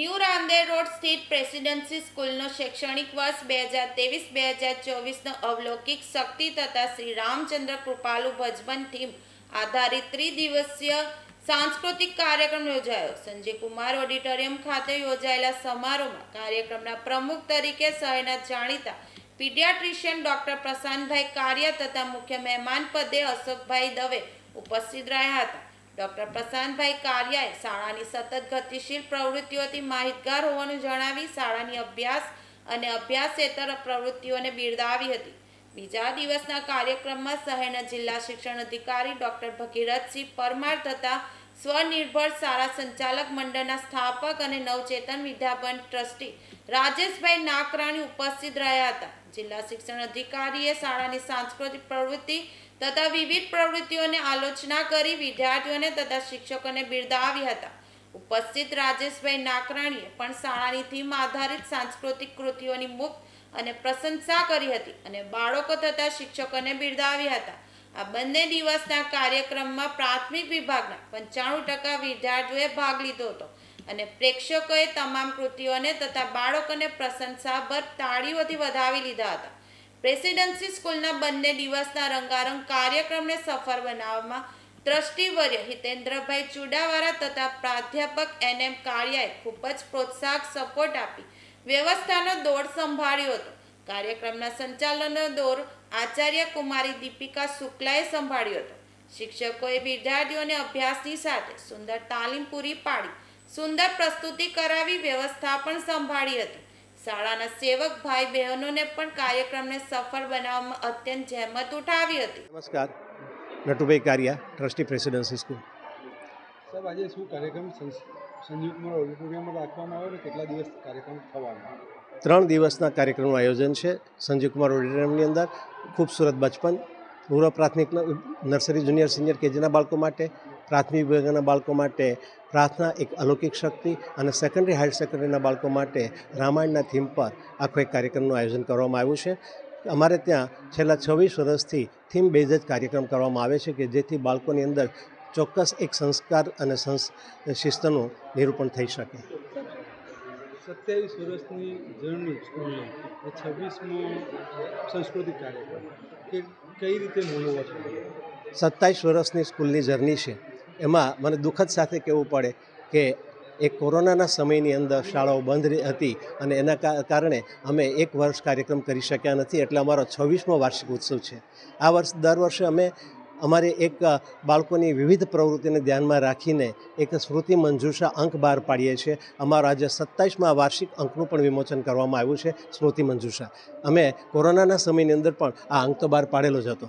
Road સ્થિત presidency સ્કૂલનો શૈક્ષણિક વર્ષ બે હજાર ત્રેવીસ, બે હજાર ચોવીસનો અવલૌકિક શક્તિ તથા શ્રી રામચંદ્ર કૃપાલુ ભજબન થીમ આધારિત ત્રિદિવસીય સાંસ્કૃતિક કાર્યક્રમ યોજાયો. સંજય કુમાર ઓડિટોરિયમ ખાતે યોજાયેલા સમારોહમાં કાર્યક્રમના પ્રમુખ તરીકે શહેરના જાણીતા પીડિયાટ્રિશિયન ડોક્ટર પ્રશાંતભાઈ કારિયા તથા મુખ્ય મહેમાન પદે અશોકભાઈ દવે ઉપસ્થિત રહ્યા હતા. ડોક્ટર પ્રશાંતભાઈ કારિયાએ શાળાની સતત ગતિશીલ પ્રવૃત્તિઓથી માહિતગાર હોવાનું જણાવી શાળાની અભ્યાસ અને અભ્યાસેતર પ્રવૃત્તિઓને બિરદાવી હતી. બીજા દિવસના કાર્યક્રમમાં શહેરના જિલ્લા શિક્ષણ અધિકારી ડોક્ટર ભગીરથસિંહ પરમાર તથા સ્વનિર્ભર શાળા સંચાલક મંડળના સ્થાપક અને નવચેતન વિદ્યાપન ટ્રસ્ટી રાજેશભાઈ નાકરાણી ઉપસ્થિત રહ્યા હતા. જિલ્લા શિક્ષણ અધિકારીએ શાળાની સાંસ્કૃતિક પ્રવૃત્તિ તથા વિવિધ પ્રવૃત્તિઓને આલોચના કરી વિદ્યાર્થીઓને તથા શિક્ષકોને બિરદાવી હતા. ઉપસ્થિત રાજેશભાઈ નાકરાણીએ પણ શાળાની થીમ આધારિત સાંસ્કૃતિક કૃતિઓની મુક્ત અને પ્રશંસા કરી હતી અને બાળકો તથા શિક્ષકોને બિરદાવ્યા હતા. આ બંને દિવસના કાર્યક્રમમાં પ્રાથમિક વિભાગના પંચાણું ટકા વિદ્યાર્થીઓએ ભાગ લીધો હતો અને પ્રેક્ષકોએ તમામ કૃતિઓને તથા બાળકોને પ્રશંસાભર તાળીઓથી વધાવી લીધા હતા. પ્રેસિડેન્સી સ્કૂલના બંને દિવસના રંગારંગ કાર્યક્રમને સફળ બનાવવામાં ટ્રસ્ટીવર્ય હિતેન્દ્રભાઈ ચુડાવાળા તથા પ્રાધ્યાપક એન એમ કાળિયાએ ખૂબ જ પ્રોત્સાહક સપોર્ટ આપી વ્યવસ્થાનો દોર સંભાળ્યો હતો. કાર્યક્રમના સંચાલનનો દોર આચાર્ય કુમારી દીપિકા શુક્લાએ સંભાળ્યો હતો. શિક્ષકોએ વિદ્યાર્થીઓને અભ્યાસની સાથે સુંદર તાલીમ પૂરી પાડી સુંદર પ્રસ્તુતિ કરાવી વ્યવસ્થા પણ સંભાળી હતી. શાળાના સેવક ભાઈ બહેનોને પણ કાર્યક્રમને સફળ બનાવવામાં અત્યંત જહેમત ઉઠાવી હતી. નમસ્કાર. Natubhai Kariya trustee presidency school. સાહેબ આજે શું કાર્યક્રમ સંસ- ઓડિટોરિયમમાં રાખવામાં આવ્યો કેટલા દિવસ કાર્યક્રમ થવાનો? ત્રણ દિવસના કાર્યક્રમનું આયોજન છે. સંજીવકુમાર ઓડિટોરિયમની અંદર ખૂબસૂરત બચપન, પૂર્વ પ્રાથમિક નર્સરી જુનિયર સિનિયર કેજીના બાળકો માટે, પ્રાથમિક વિભાગના બાળકો માટે, પ્રાર્થના એક અલૌકિક શક્તિ અને સેકન્ડરી હાયર સેકન્ડરીના બાળકો માટે રામાયણના થીમ પર આખો એક કાર્યક્રમનું આયોજન કરવામાં આવ્યું છે. અમારે ત્યાં છેલ્લા છવ્વીસ વર્ષથી થીમ બેઝ જ કાર્યક્રમ કરવામાં આવે છે કે જેથી બાળકોની અંદર ચોક્કસ એક સંસ્કાર અને શિસ્તનું નિરૂપણ થઈ શકે. સત્યાવીસ વર્ષની જર્ની સ્કૂલની છવ્વીસમો સાંસ્કૃતિક કાર્યક્રમ. કે કઈ રીતે મનાવવા છે? સત્તાવીસ વર્ષની સ્કૂલની જર્ની છે. એમાં મને દુઃખદ સાથે કહેવું પડે કે એ કોરોનાના સમયની અંદર શાળાઓ બંધ હતી અને એના કારણે અમે એક વર્ષ કાર્યક્રમ કરી શક્યા નથી. એટલે અમારો છવ્વીસમો વાર્ષિક ઉત્સવ છે. આ વર્ષ, દર વર્ષે અમે અમારે એક બાળકોની વિવિધ પ્રવૃત્તિને ધ્યાનમાં રાખીને એક સ્મૃતિ મંજુષા અંક બહાર પાડીએ છીએ. અમારો આજે સત્તાવીસમાં વાર્ષિક અંકનું પણ વિમોચન કરવામાં આવ્યું છે સ્મૃતિ મંજુષા. અમે કોરોનાના સમયની અંદર પણ આ અંક તો બહાર પાડેલો જ હતો.